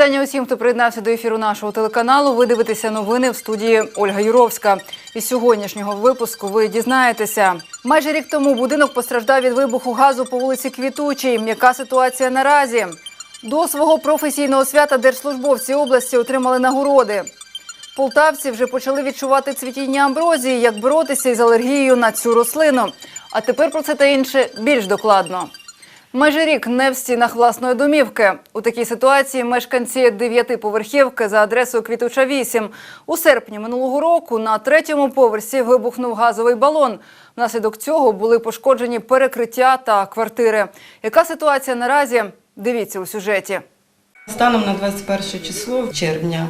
Вітання усім, хто приєднався до ефіру нашого телеканалу. Ви дивитеся новини в студії Ольга Юровська. Із сьогоднішнього випуску ви дізнаєтеся. Майже рік тому будинок постраждав від вибуху газу по вулиці Квітучій. Яка ситуація наразі? До свого професійного свята держслужбовці області отримали нагороди. Полтавці вже почали відчувати цвітіння амброзії, як боротися із алергією на цю рослину. А тепер про це та інше більш докладно. Майже рік не в стінах власної домівки. У такій ситуації мешканці дев'ятиповерхівки за адресою Квітуча 8. У серпні минулого року на третьому поверсі вибухнув газовий балон. Внаслідок цього були пошкоджені перекриття та квартири. Яка ситуація наразі? Дивіться у сюжеті. Станом на 21 число червня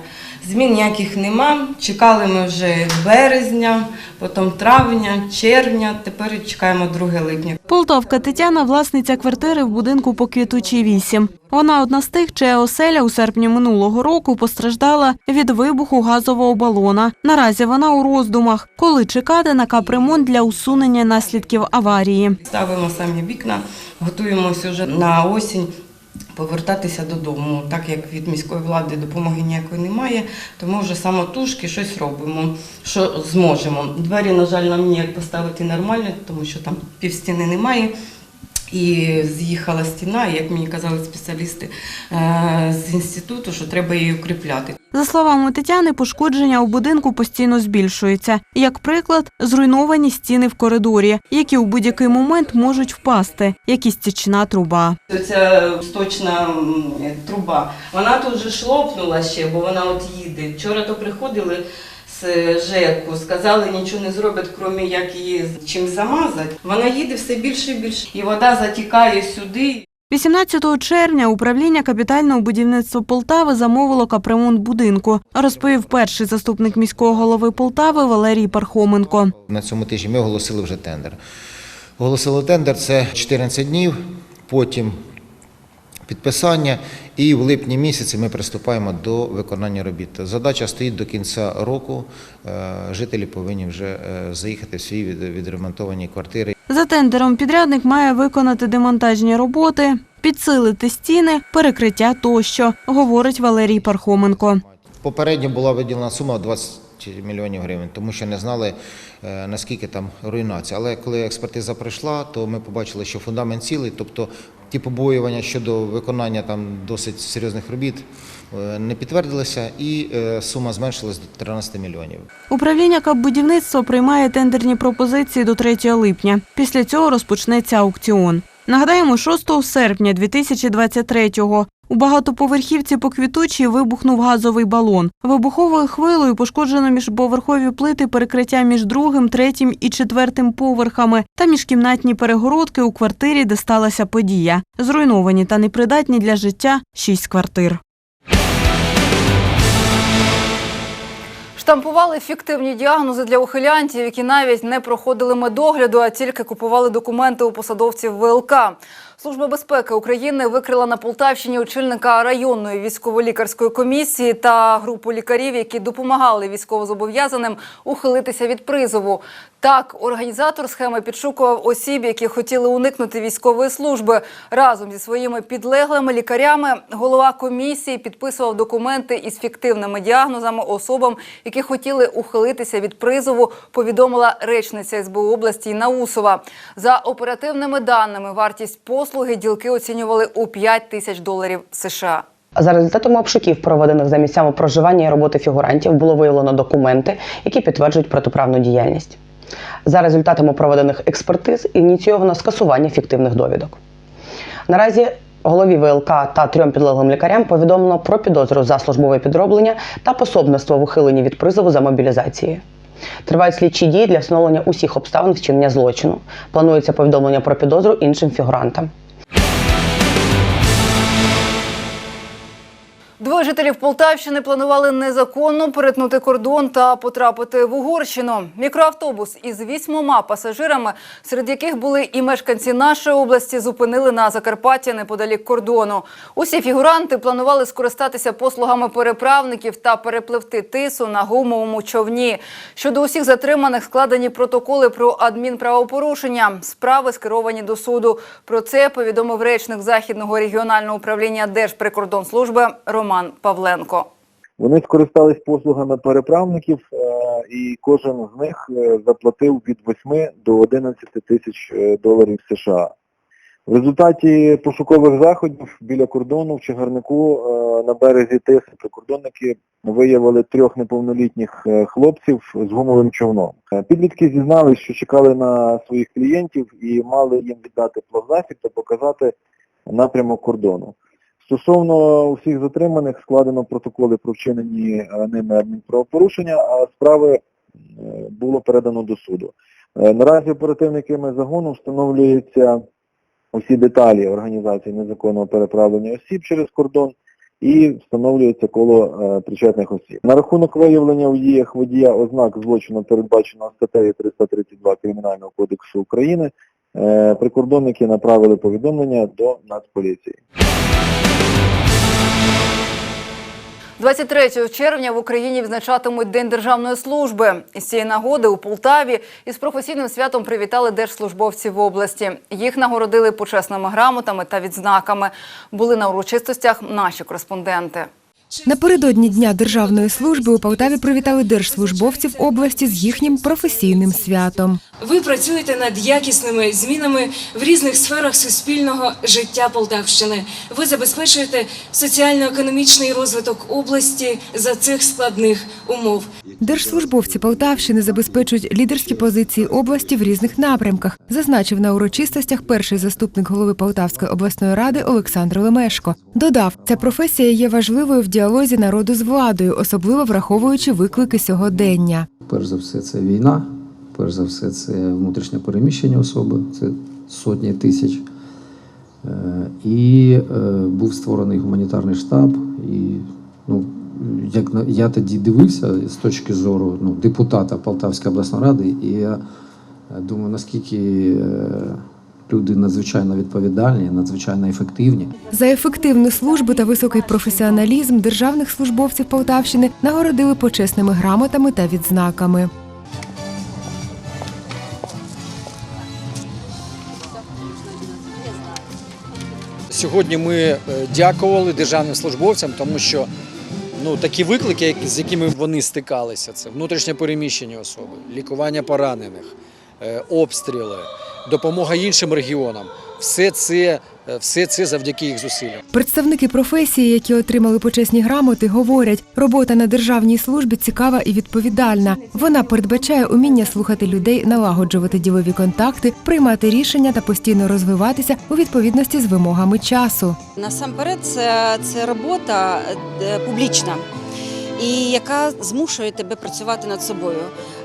змін ніяких нема. Чекали ми вже березня, потім травня, червня. Тепер чекаємо 2 липня. Полтавка Тетяна – власниця квартири в будинку по Квітучій 8. Вона одна з тих, чия оселя у серпні минулого року постраждала від вибуху газового балона. Наразі вона у роздумах, коли чекати на капремонт для усунення наслідків аварії. Ставимо самі вікна, готуємося вже на осінь. Повертатися додому, так як від міської влади допомоги ніякої немає, то ми вже самотужки щось робимо, що зможемо. Двері, на жаль, нам ніяк поставити нормально, тому що там півстіни немає. І з'їхала стіна, і, як мені казали спеціалісти е, з інституту, що треба її укріпляти. За словами Тетяни, пошкодження у будинку постійно збільшуються. Як приклад, зруйновані стіни в коридорі, які у будь-який момент можуть впасти, як і стічна труба. Ця сточна труба, вона тут вже шлопнула ще, бо вона от їде. Вчора то приходили з ЖЕКу, сказали, нічого не зроблять, крім як її чим замазати. Вона їде все більше і більше, і вода затікає сюди. 18 червня управління капітального будівництва Полтави замовило капремонт будинку, розповів перший заступник міського голови Полтави Валерій Пархоменко. На цьому тижні ми оголосили вже тендер. Оголосили тендер це 14 днів, потім підписання, і в липні місяці ми приступаємо до виконання робіт. Задача стоїть до кінця року. Е, Жителі повинні вже е, заїхати в свої від- відремонтовані квартири. За тендером підрядник має виконати демонтажні роботи, підсилити стіни, перекриття тощо, говорить Валерій Пархоменко. Попередньо була виділена сума 20 мільйонів гривень, тому що не знали, е, наскільки там руйнація. Але коли експертиза прийшла, то ми побачили, що фундамент цілий, тобто ті побоювання щодо виконання там досить серйозних робіт е, не підтвердилися, і е, сума зменшилась до 13 мільйонів. Управління капбудівництва приймає тендерні пропозиції до 3 липня. Після цього розпочнеться аукціон. Нагадаємо, 6 серпня 2023-го у багатоповерхівці по квітучій вибухнув газовий балон. Вибуховою хвилою пошкоджено міжповерхові плити перекриття між другим, третім і четвертим поверхами та міжкімнатні перегородки у квартирі, де сталася подія. Зруйновані та непридатні для життя шість квартир. Штампували фіктивні діагнози для ухилянтів, які навіть не проходили медогляду, а тільки купували документи у посадовців ВЛК. Служба безпеки України викрила на Полтавщині очільника районної військово-лікарської комісії та групу лікарів, які допомагали військовозобов'язаним ухилитися від призову. Так, організатор схеми підшукував осіб, які хотіли уникнути військової служби. Разом зі своїми підлеглими лікарями голова комісії підписував документи із фіктивними діагнозами особам, які хотіли ухилитися від призову. Повідомила речниця СБУ області Наусова. За оперативними даними, вартість послуги ділки оцінювали у 5 тисяч доларів США. За результатами обшуків, проведених за місцями проживання і роботи фігурантів, було виявлено документи, які підтверджують протиправну діяльність. За результатами проведених експертиз ініційовано скасування фіктивних довідок. Наразі голові ВЛК та трьом підлеглим лікарям повідомлено про підозру за службове підроблення та пособництво в ухиленні від призову за мобілізацією. Тривають слідчі дії для встановлення усіх обставин вчинення злочину. Планується повідомлення про підозру іншим фігурантам. Двоє жителів Полтавщини планували незаконно перетнути кордон та потрапити в Угорщину. Мікроавтобус із вісьмома пасажирами, серед яких були і мешканці нашої області, зупинили на Закарпатті неподалік кордону. Усі фігуранти планували скористатися послугами переправників та перепливти тису на гумовому човні. Щодо усіх затриманих складені протоколи про адмінправопорушення. Справи скеровані до суду. Про це повідомив речник західного регіонального управління Держприкордонслужби Роман Роман Павленко. Вони скористались послугами переправників, е, і кожен з них е, заплатив від 8 до 11 тисяч е, доларів США. В результаті пошукових заходів біля кордону в Чагарнику е, на березі Тиси прикордонники виявили трьох неповнолітніх хлопців з гумовим човном. Підлітки зізнались, що чекали на своїх клієнтів і мали їм віддати плавзасіб та показати напрямок кордону. Стосовно усіх затриманих складено протоколи про вчинені е, ними адмінправопорушення, а справи е, було передано до суду. Е, Наразі оперативниками загону встановлюються усі деталі організації незаконного переправлення осіб через кордон і встановлюється коло причетних осіб. На рахунок виявлення у діях водія ознак злочину, передбаченого статтею 332 Кримінального кодексу України, прикордонники направили повідомлення до Нацполіції. 23 червня в Україні відзначатимуть День державної служби. Із цієї нагоди у Полтаві із професійним святом привітали держслужбовців області. Їх нагородили почесними грамотами та відзнаками. Були на урочистостях наші кореспонденти. Напередодні Дня державної служби у Полтаві привітали держслужбовців області з їхнім професійним святом. Ви працюєте над якісними змінами в різних сферах суспільного життя Полтавщини. Ви забезпечуєте соціально-економічний розвиток області за цих складних умов. Держслужбовці Полтавщини забезпечують лідерські позиції області в різних напрямках, зазначив на урочистостях перший заступник голови Полтавської обласної ради Олександр Лемешко. Додав, ця професія є важливою в діалозі народу з владою, особливо враховуючи виклики сьогодення. Перш за все, це війна, перш за все, це внутрішнє переміщення особи, це сотні тисяч. Е, І е, був створений гуманітарний штаб. І ну, як я тоді дивився з точки зору ну, депутата Полтавської обласної ради, і я е, думаю, наскільки люди надзвичайно відповідальні, надзвичайно ефективні. За ефективну службу та високий професіоналізм державних службовців Полтавщини нагородили почесними грамотами та відзнаками. Сьогодні ми е, дякували державним службовцям, тому що ну, такі виклики, з якими вони стикалися, це внутрішнє переміщення особи, лікування поранених, е, обстріли, допомога іншим регіонам. Все це, е, все це завдяки їх зусиллям. Представники професії, які отримали почесні грамоти, говорять, робота на державній службі цікава і відповідальна. Вона передбачає уміння слухати людей, налагоджувати ділові контакти, приймати рішення та постійно розвиватися у відповідності з вимогами часу. Насамперед, це, це робота е, публічна, і яка змушує тебе працювати над собою.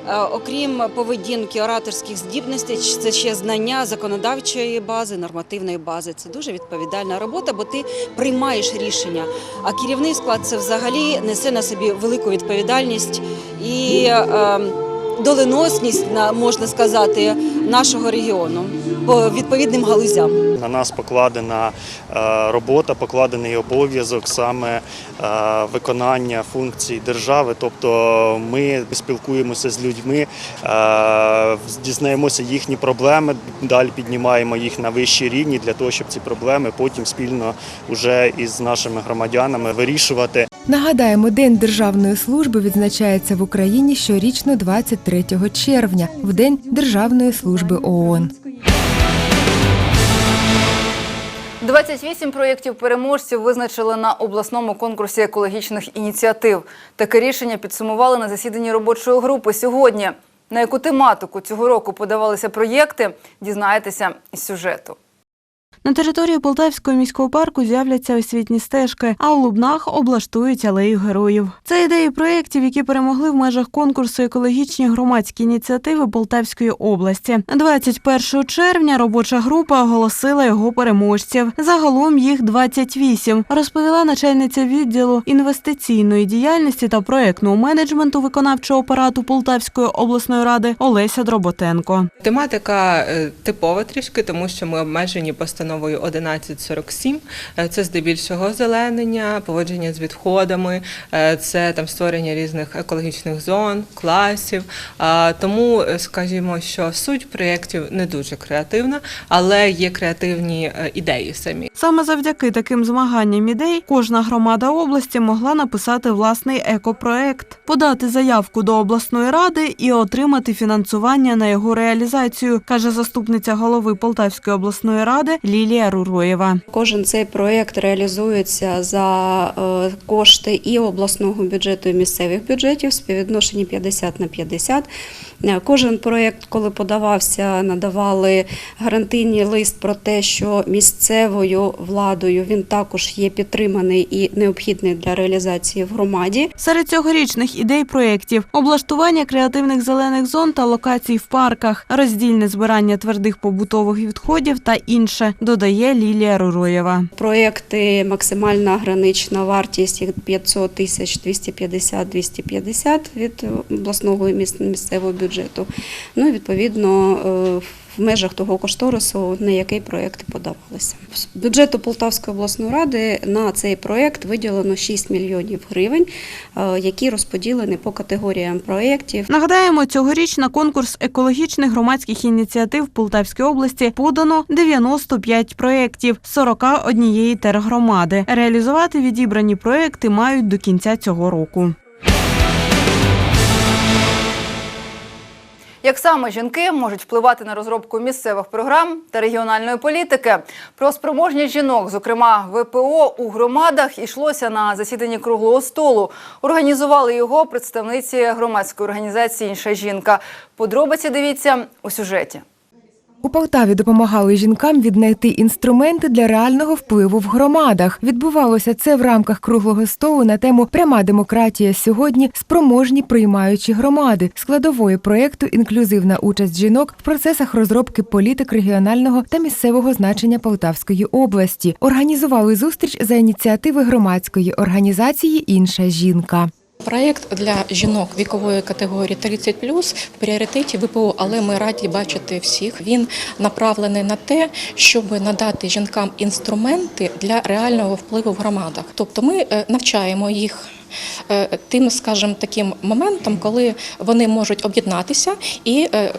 Е, Окрім поведінки ораторських здібностей, це ще знання законодавчої бази, нормативної бази. Це дуже відповідальна робота, бо ти приймаєш рішення. А керівний склад це взагалі несе на собі велику відповідальність і е, доленосність, на- можна сказати, нашого регіону по відповідним галузям. На нас покладена е, робота, покладений обов'язок саме е, виконання функцій держави. Тобто ми спілкуємося з людьми, е, дізнаємося їхні проблеми, далі піднімаємо їх на вищі рівні для того, щоб ці проблеми потім спільно вже із нашими громадянами вирішувати. Нагадаємо, День державної служби відзначається в Україні щорічно 23 червня, в День Державної служби ООН. 28 проєктів переможців визначили на обласному конкурсі екологічних ініціатив. Таке рішення підсумували на засіданні робочої групи сьогодні. На яку тематику цього року подавалися проєкти, дізнаєтеся із сюжету. На території Полтавського міського парку з'являться освітні стежки, а у Лубнах облаштують алею героїв. Це ідеї проєктів, які перемогли в межах конкурсу екологічні громадські ініціативи Полтавської області. 21 червня робоча група оголосила його переможців. Загалом їх 28, розповіла начальниця відділу інвестиційної діяльності та проектного менеджменту виконавчого апарату Полтавської обласної ради Олеся Дроботенко. Тематика е, типова трішки, тому що ми обмежені постановою постановою 1147. Е, Це здебільшого озеленення, поводження з відходами, е, це там створення різних екологічних зон, класів. Тому, е, скажімо, що суть проєктів не дуже креативна, але є креативні ідеї самі. Саме завдяки таким змаганням ідей кожна громада області могла написати власний екопроект, подати заявку до обласної ради і отримати фінансування на його реалізацію, каже заступниця голови Полтавської обласної ради Лілія Руроєва. Кожен цей проєкт реалізується за е, кошти і обласного бюджету, і місцевих бюджетів, співвідношенні 50 на 50. Е, Кожен проєкт, коли подавався, надавали гарантийний лист про те, що місцевою владою він також є підтриманий і необхідний для реалізації в громаді. Серед цьогорічних ідей проєктів облаштування креативних зелених зон та локацій в парках, роздільне збирання твердих побутових відходів та інше, додає Лілія Руроєва. Проєкти максимальна гранична вартість їх 500 тисяч 250-250 від обласного і міс- місцевого бюджету. Ну і відповідно е, в межах того кошторису, на який проєкти подавалися. З бюджету Полтавської обласної ради на цей проєкт виділено 6 мільйонів гривень, е, які розподілені по категоріям проєктів. Нагадаємо, цьогоріч на конкурс екологічних громадських ініціатив в Полтавській області подано 95 проєктів 41 тергромади. Реалізувати відібрані проєкти мають до кінця цього року. Як саме жінки можуть впливати на розробку місцевих програм та регіональної політики? Про спроможність жінок, зокрема ВПО у громадах, йшлося на засіданні круглого столу. Організували його представниці громадської організації Інша жінка. Подробиці дивіться у сюжеті. У Полтаві допомагали жінкам віднайти інструменти для реального впливу в громадах. Відбувалося це в рамках круглого столу на тему Пряма демократія сьогодні спроможні приймаючі громади складової проєкту Інклюзивна участь жінок в процесах розробки політик регіонального та місцевого значення Полтавської області. Організували зустріч за ініціативи громадської організації Інша жінка. Проєкт для жінок вікової категорії 30 в пріоритеті ВПО, але ми раді бачити всіх. Він направлений на те, щоб надати жінкам інструменти для реального впливу в громадах. Тобто ми е, навчаємо їх. е, Тим, скажімо, таким моментом, коли вони можуть об'єднатися і е,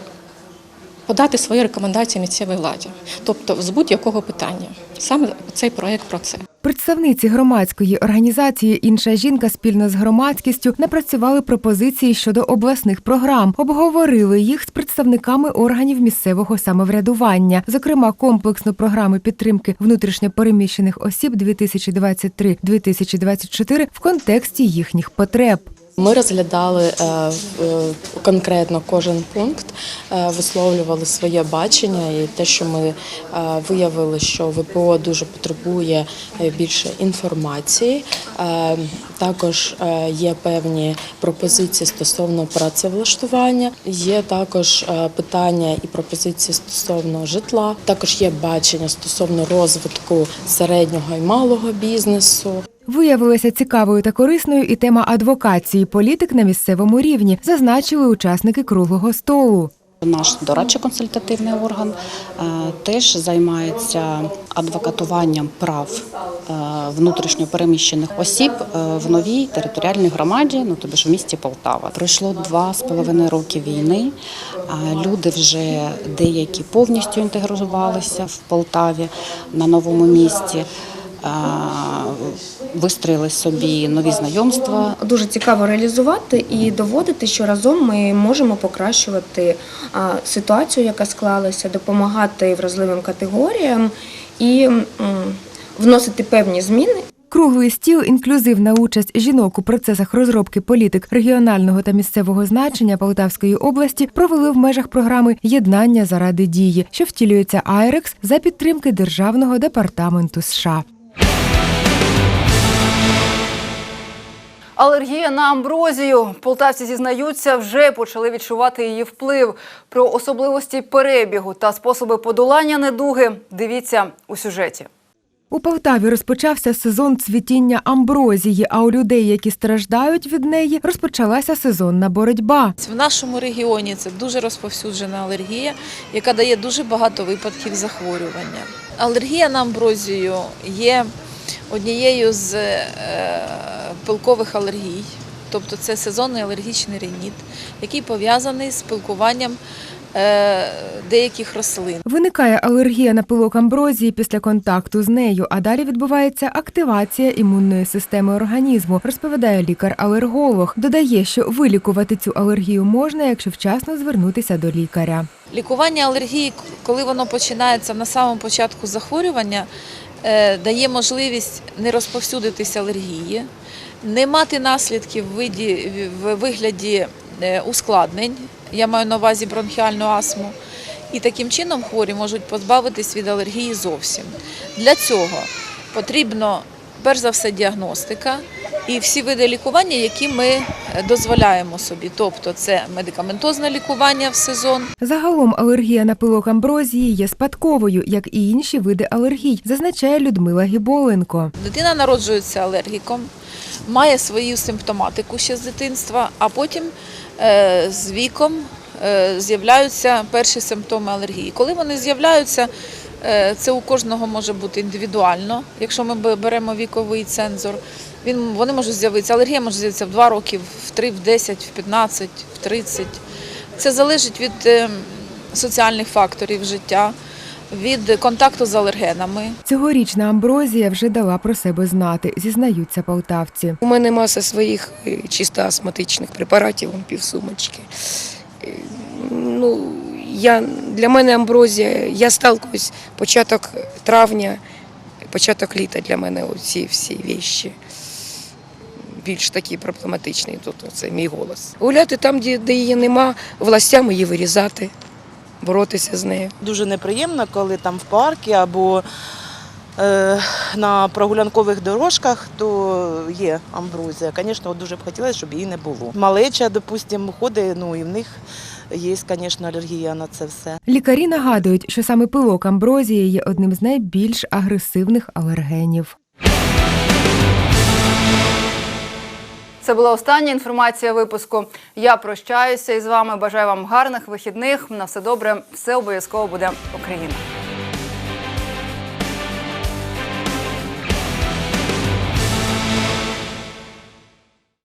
подати свої рекомендації місцевій владі, тобто з будь-якого питання. Саме цей проєкт про це. Представниці громадської організації Інша жінка спільно з громадськістю напрацювали пропозиції щодо обласних програм, обговорили їх з представниками органів місцевого самоврядування, зокрема комплексну програму підтримки внутрішньопереміщених осіб 2023-2024 в контексті їхніх потреб. Ми розглядали е, е, конкретно кожен пункт, е, висловлювали своє бачення і те, що ми виявили, що ВПО дуже потребує більше інформації. Також є певні пропозиції стосовно працевлаштування, є також питання і пропозиції стосовно житла. Також є бачення стосовно розвитку середнього і малого бізнесу. Виявилася цікавою та корисною і тема адвокації політик на місцевому рівні, зазначили учасники круглого столу. Наш дорадчо-консультативний орган е, теж займається адвокатуванням прав е, внутрішньопереміщених осіб е, в новій територіальній громаді, ну тобі ж в місті Полтава. Пройшло два з половиною роки війни. Люди вже деякі повністю інтегрувалися в Полтаві на новому місці. Вистроїли собі нові знайомства, дуже цікаво реалізувати і доводити, що разом ми можемо покращувати ситуацію, яка склалася, допомагати вразливим категоріям і вносити певні зміни. Круглий стіл, інклюзивна участь жінок у процесах розробки політик регіонального та місцевого значення Полтавської області провели в межах програми Єднання заради дії, що втілюється АЕРЕКС за підтримки Державного департаменту США. Алергія на амброзію. Полтавці зізнаються, вже почали відчувати її вплив. Про особливості перебігу та способи подолання недуги дивіться у сюжеті. У Полтаві розпочався сезон цвітіння амброзії, а у людей, які страждають від неї, розпочалася сезонна боротьба. В нашому регіоні це дуже розповсюджена алергія, яка дає дуже багато випадків захворювання. Алергія на амброзію є однією з е, пилкових алергій, тобто це сезонний алергічний рініт, який пов'язаний з пилкуванням е, деяких рослин. Виникає алергія на пилок амброзії після контакту з нею, а далі відбувається активація імунної системи організму, розповідає лікар-алерголог. Додає, що вилікувати цю алергію можна, якщо вчасно звернутися до лікаря. Лікування алергії, коли воно починається на самому початку захворювання, е, дає можливість не розповсюдитися алергії, не мати наслідків в виді- в вигляді е, ускладнень. Я маю на увазі бронхіальну астму. І таким чином хворі можуть позбавитись від алергії зовсім. Для цього потрібно перш за все діагностика і всі види лікування, які ми е, дозволяємо собі. Тобто це медикаментозне лікування в сезон, Загалом алергія на пилок амброзії є спадковою, як і інші види алергій, зазначає Людмила Гіболенко. Дитина народжується алергіком, має свою симптоматику ще з дитинства, а потім е, з віком е, з'являються перші симптоми алергії. Коли вони з'являються, е, це у кожного може бути індивідуально. Якщо ми беремо віковий цензор, він, вони можуть з'явитися. Алергія може з'явитися в 2 роки, в 3, в 10, в 15, в 30. Це залежить від соціальних факторів життя, від контакту з алергенами. Цьогорічна амброзія вже дала про себе знати, зізнаються полтавці. У мене маса своїх е, чисто астматичних препаратів, півсумочки. Е, Ну, я, для мене амброзія, я сталкуюсь початок травня, початок літа для мене ці всі віщі. Більш такі проблематичні тут це мій голос. Гуляти там, де, де її нема, властями її вирізати, боротися з нею. Дуже неприємно, коли там в парку або е, на прогулянкових дорожках, то є амброзія. Звісно, дуже б хотілося, щоб її не було. Малеча, допустимо, ходить, ну і в них є, звісно, алергія на це все. Лікарі нагадують, що саме пилок амброзії є одним з найбільш агресивних алергенів. Це була остання інформація випуску. Я прощаюся із вами. Бажаю вам гарних вихідних. На все добре. Все обов'язково буде Україна.